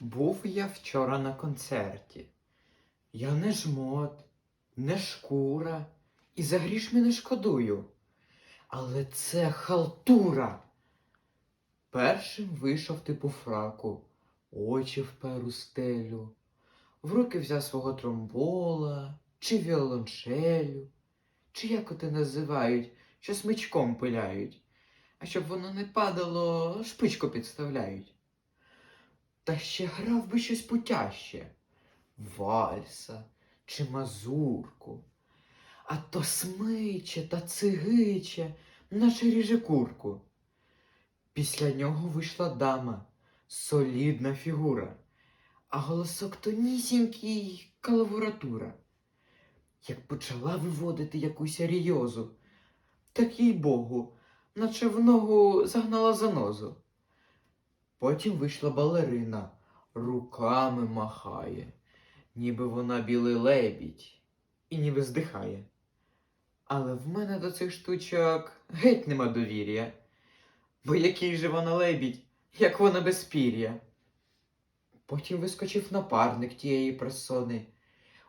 Був я вчора на концерті. Я не жмот, не шкура, і за грішми не шкодую. Але це халтура. Першим вийшов типу фраку, очі впер у стелю, в руки взяв свого тромбола, чи віолончелю, чи як оте називають, що смичком пиляють, а щоб воно не падало, шпичку підставляють. Та ще грав би щось путяще вальса чи мазурку, а то смиче та цигиче, наче ріже курку. Після нього вийшла дама, солідна фігура, а голосок тонісінький калавуратура. Як почала виводити якусь аріозу, так їй богу, наче в ногу загнала занозу. Потім вийшла балерина, руками махає, ніби вона білий лебідь, і ніби здихає. Але в мене до цих штучок геть нема довір'я. Бо який же вона лебідь, як вона без пір'я. Потім вискочив напарник тієї персони,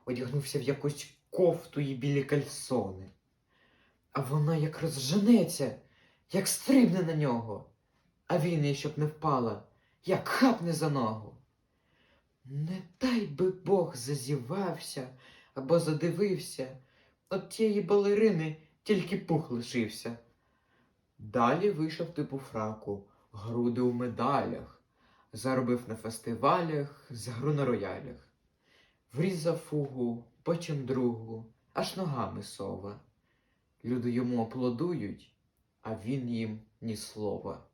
одягнувся в якусь кофту і білі кальсони. А вона як розженеться, як стрибне на нього, а він щоб не впала, як хапне за ногу. Не дай би Бог зазівався або задивився, от тієї балерини тільки пух лишився. Далі вийшов типу фраку, груди у медалях, заробив на фестивалях, загру на роялях. Врізав фугу, потім другу, аж ногами сова. Люди йому аплодують, а він їм ні слова.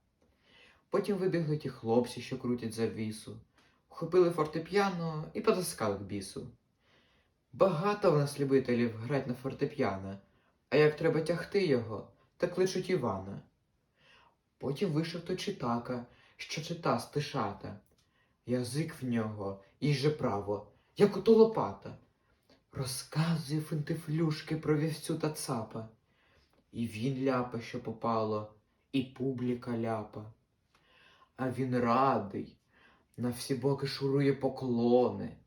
Потім вибігли ті хлопці, що крутять завісу, вхопили фортепіано і потаскали к бісу. Багато в нас любителів грать на фортепіано, а як треба тягти його, та кличуть Івана. Потім вийшов той читака, що чита стишата. Язик в нього, і же право, як ото лопата. Розказує финтифлюшки про вівцю та цапа. І він ляпа, що попало, і публіка ляпа. А він радий, на всі боки шурує поклони.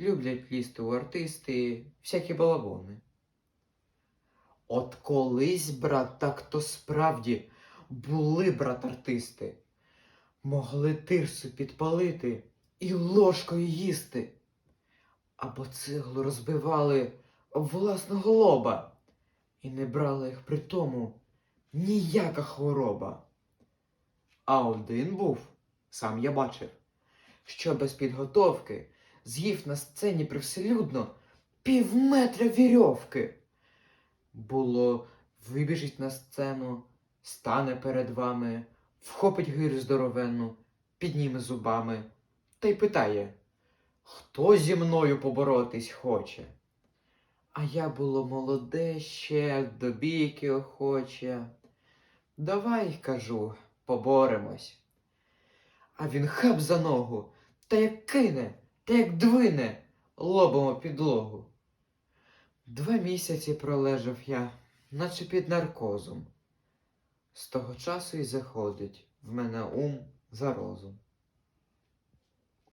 Люблять лізти у артисти всякі балабони. От колись, брат, так то справді були, брат, артисти. Могли тирсу підпалити і ложкою їсти. Або цеглу розбивали власного лоба, і не брала їх при тому ніяка хвороба. А один був, сам я бачив, що без підготовки з'їв на сцені привселюдно пів метра вірьовки. Було, вибіжить на сцену, стане перед вами, вхопить гирю здоровенну, підніме зубами та й питає, хто зі мною поборотись хоче? А я було молоде ще, до бійки охоче. Давай, кажу, поборемось. А він хап за ногу, та як кине, та як двине лобом у підлогу. Два місяці пролежав я, наче під наркозом. З того часу й заходить в мене ум за розум.